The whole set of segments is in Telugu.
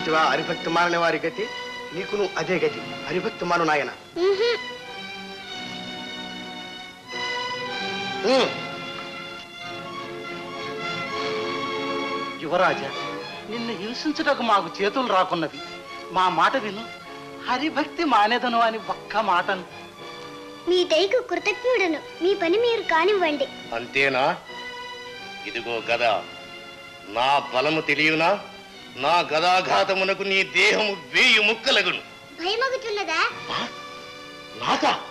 చూచితివా హరిభక్తి మారని వారి గతి? నీకును అదే గతి. హరిభక్తి మాను నాయన. యువరాజా నిన్ను హింసించుటకు మాకు చేతులు రాకున్నవి. మా మాట విను. హరిభక్తి మానేదను అని ఒక్క మాటను. మీ దయకు కృతజ్ఞుడను. మీ పని మీరు కానివ్వండి. అంతేనా? ఇదిగో గద. నా బలము తెలియనా? నా గదాఘాతమునకు నీ దేహము వేయి ముక్కలగును. భయమగుతున్నదా నాకా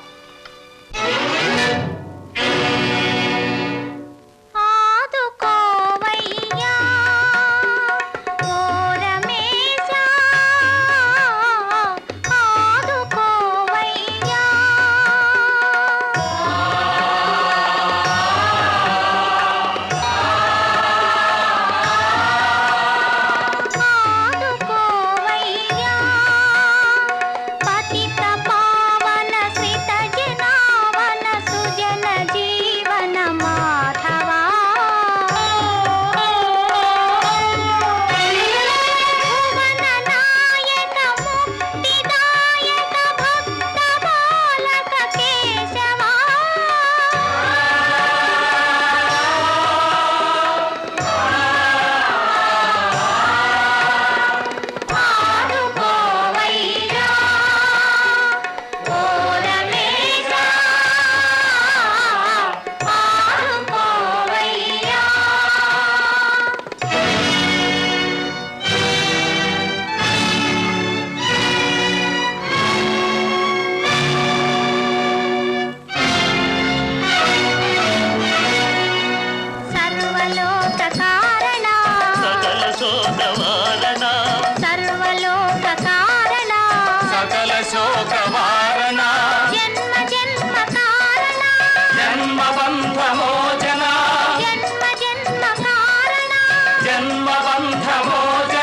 జన్మబంధమోజ